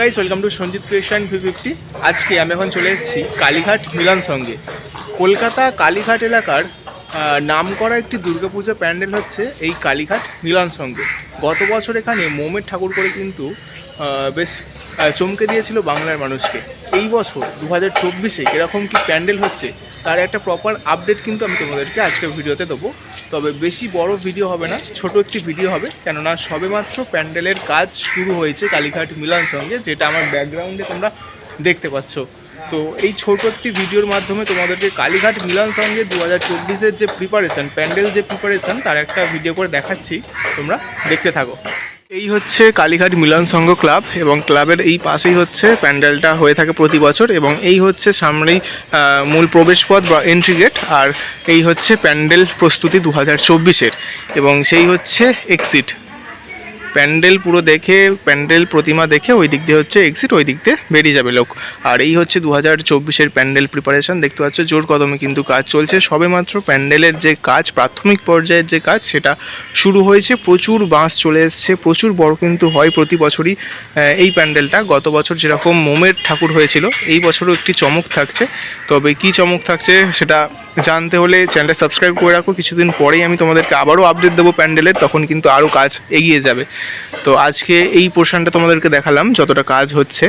Guys welcome to Sanjit creation V fifty আজকে আমি এখন চলে এসেছি কালীঘাট মিলন সঙ্গে। কলকাতা কালীঘাট এলাকার নাম করা একটি দুর্গাপূজা প্যান্ডেল হচ্ছে এই কালীঘাট মিলন সঙ্গে। গত বছর এখানে মোমের ঠাকুর করে কিন্তু বেশ চমকে দিয়েছিল বাংলার মানুষকে। এই বছর দু হাজার চব্বিশে এরকম কি প্যান্ডেল হচ্ছে তার একটা প্রপার আপডেট কিন্তু আমি তোমাদেরকে আজকের ভিডিওতে দেবো। তবে বেশি বড় ভিডিও হবে না, ছোট একটি ভিডিও হবে। কেননা সবেমাত্র প্যান্ডেলের কাজ শুরু হয়েছে কালীঘাট মিলন সঙ্গে, যেটা আমার ব্যাকগ্রাউন্ডে তোমরা দেখতে পাচ্ছ। তো এই ছোট একটি ভিডিওর মাধ্যমে তোমাদেরকে কালীঘাট মিলন সঙ্গে দু হাজার যে প্রিপারেশন প্যান্ডেল যে প্রিপারেশন তার একটা ভিডিও করে দেখাচ্ছি। তোমরা দেখতে থাকো। এই হচ্ছে কালীঘাট মিলন সংঘ ক্লাব এবং ক্লাবের এই পাশেই হচ্ছে প্যান্ডেলটা হয়ে থাকে প্রতি বছর এবং এই হচ্ছে সামনেই মূল প্রবেশপথ বা এন্ট্রি গেট আর এই হচ্ছে প্যান্ডেল প্রস্তুতি দু হাজার চব্বিশের এবং সেই হচ্ছে এক্সিট প্যান্ডেল পুরো দেখে, প্যান্ডেল প্রতিমা দেখে ওই দিক দিয়ে হচ্ছে এক্সিট ওই দিক দিয়ে বেরিয়ে যাবে লোক। আর এই হচ্ছে দু হাজার চব্বিশের প্যান্ডেল প্রিপারেশন দেখতে পাচ্ছ, জোর কদমে কিন্তু কাজ চলছে। সবেমাত্র প্যান্ডেলের যে কাজ, প্রাথমিক পর্যায়ের যে কাজ, সেটা শুরু হয়েছে। প্রচুর বাঁশ চলে এসছে। প্রচুর বড় কিন্তু হয় প্রতি বছরই এই প্যান্ডেলটা। গত বছর যেরকম মোমের ঠাকুর হয়েছিল, এই বছরও একটি চমক থাকছে। তবে কি চমক থাকছে, সেটা জানতে হলে চ্যানেলটা সাবস্ক্রাইব করে রাখো। কিছুদিন পরেই আমি তোমাদেরকে আবারও আপডেট দেবো প্যান্ডেলের। তখন কিন্তু আরও কাজ এগিয়ে যাবে। তো আজকে এই পোর্শনটা তোমাদেরকে দেখালাম যতটা কাজ হচ্ছে।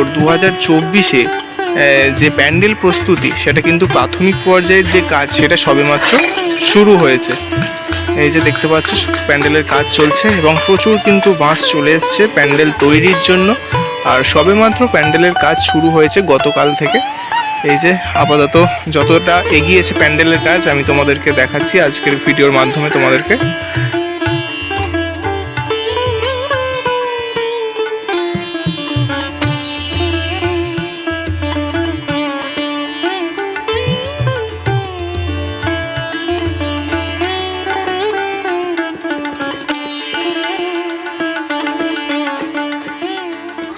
বছর দু হাজার চব্বিশে যে প্যান্ডেল প্রস্তুতি, সেটা কিন্তু প্রাথমিক পর্যায়ের যে কাজ, সেটা সবেমাত্র শুরু হয়েছে। এই যে দেখতে পাচ্ছ, প্যান্ডেলের কাজ চলছে এবং প্রচুর কিন্তু বাঁশ চলে এসছে প্যান্ডেল তৈরির জন্য। আর সবেমাত্র প্যান্ডেলের কাজ শুরু হয়েছে গতকাল থেকে। এই যে আপাতত যতটা এগিয়েছে প্যান্ডেলের কাজ, আমি তোমাদেরকে দেখাচ্ছি আজকের ভিডিওর মাধ্যমে তোমাদেরকে।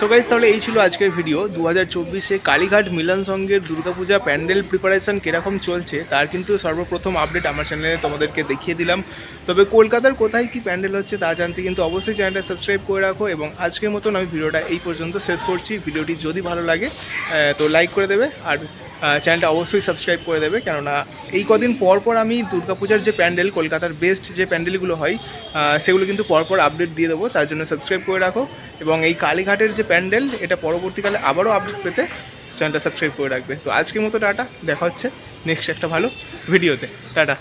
সো গাইজ তাহলে এই ছিল আজকের ভিডিও দু হাজার চব্বিশে কালীঘাট মিলন সঙ্গের দুর্গাপূজা প্যান্ডেল প্রিপারেশন কীরকম চলছে, তার কিন্তু সর্বপ্রথম আপডেট আমার চ্যানেলে তোমাদেরকে দেখিয়ে দিলাম। তবে কলকাতার কোথায় কি প্যান্ডেল হচ্ছে তা জানতে কিন্তু অবশ্যই চ্যানেলটা সাবস্ক্রাইব করে রাখো এবং আজকের মতন আমি ভিডিওটা এই পর্যন্ত শেষ করছি। ভিডিওটি যদি ভালো লাগে তো লাইক করে দেবে। আর চ্যানেলটা অবশ্যই সাবস্ক্রাইব করে দেবে। কেননা এই কদিন পর পর আমি দুর্গাপূজার যে প্যান্ডেল, কলকাতার বেস্ট যে প্যান্ডেলগুলো হয় সেগুলো কিন্তু পরপর আপডেট দিয়ে দেবো। তার জন্য সাবস্ক্রাইব করে রাখো। এবং এই কালীঘাটের যে প্যান্ডেল, এটা পরবর্তীকালে আবারও আপডেট পেতে চ্যানেলটা সাবস্ক্রাইব করে রাখবে। তো আজকের মতো টাটা। দেখা হচ্ছে নেক্সট একটা ভালো ভিডিওতে টাটা।